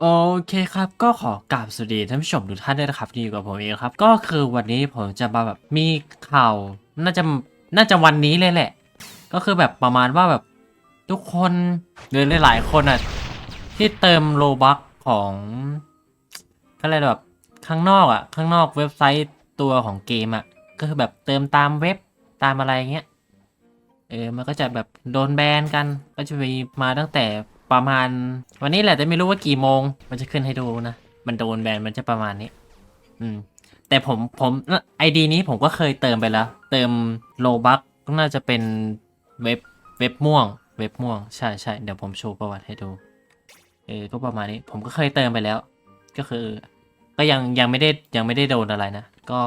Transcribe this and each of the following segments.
โอเคครับ ก็ขอกราบสวัสดีท่านผู้ชมทุกท่านด้วยนะครับที่อยู่กับผมเองครับ ก็คือวันนี้ผมจะมาแบบมีข่าวน่าจะน่าจะวันนี้เลยแหละ ก็คือแบบประมาณว่าแบบทุกคนหรือหลายๆคนอะที่เติมโลบัคของก็เลยแบบข้างนอกอะ ข้างนอกเว็บไซต์ตัวของเกมอะ ก็คือแบบเติมตามเว็บตามอะไรเงี้ยเออมันก็จะแบบโดนแบนกันก็จะมีมาตั้งแต่ ประมาณ วันนี้แหละแต่ไม่รู้ว่ากี่โมง มันจะขึ้นให้ดูนะ มันโดนแบนมันจะประมาณนี้ อืม แต่ผมผมไอดีนี้ผมก็เคยเติมไปแล้ว เติมโลบักน่าจะเป็นเว็บเว็บม่วง เว็บม่วงใช่ใช่เดี๋ยวผมโชว์ประวัติให้ดูเออก็ประมาณนี้ผมก็เคยเติมไปแล้ว ก็คือ ก็ยังยังไม่ได้ยังไม่ได้โดนอะไรนะ ก็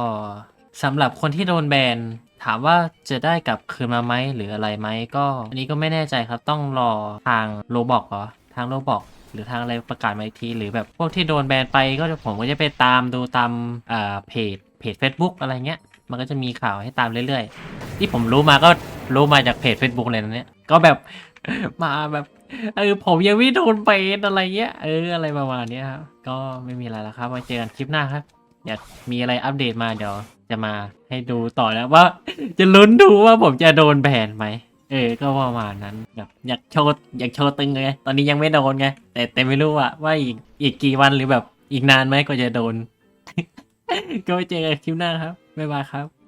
สำหรับคนที่โดนแบน ถามว่าจะได้กลับคืนมาไหมหรืออะไรไหมก็อันนี้ก็ไม่แน่ใจครับต้องรอทางโรบอกเหรอทางโรบอกหรือทางอะไรประกาศมาอีกที หรือแบบพวกที่โดนแบนไปก็จะผมก็จะไปตามดูตามอ่าเพจเพจ Facebook อะไรเงี้ย มันก็จะมีข่าวให้ตามเรื่อยๆ ที่ผมรู้มาก็รู้มาจากเพจ Facebook เลยนะเนี่ย ก็แบบมาแบบเออผมยังไม่โดนเบนอะไรเงี้ยเอออะไรประมาณนี้ครับก็ไม่มีอะไรแล้วครับไว้เจอกันคลิปหน้าครับ อยากมีอะไรอัปเดตมาเดี๋ยว จะมาให้ดูต่อแล้วว่า จะลุ้นดูว่าผมจะโดนแบนไหมเออ ก็ประมาณนั้นแบบอยากโชว์อยากโชว์ตึงไง ตอนนี้ยังไม่โดนไง แต่แต่ไม่รู้ว่าว่าอีกอีกกี่วันหรือแบบอีกนานไหมก็จะโดน ก็ไว้เจอกันคลิปหน้าครับ บ๊ายบายครับ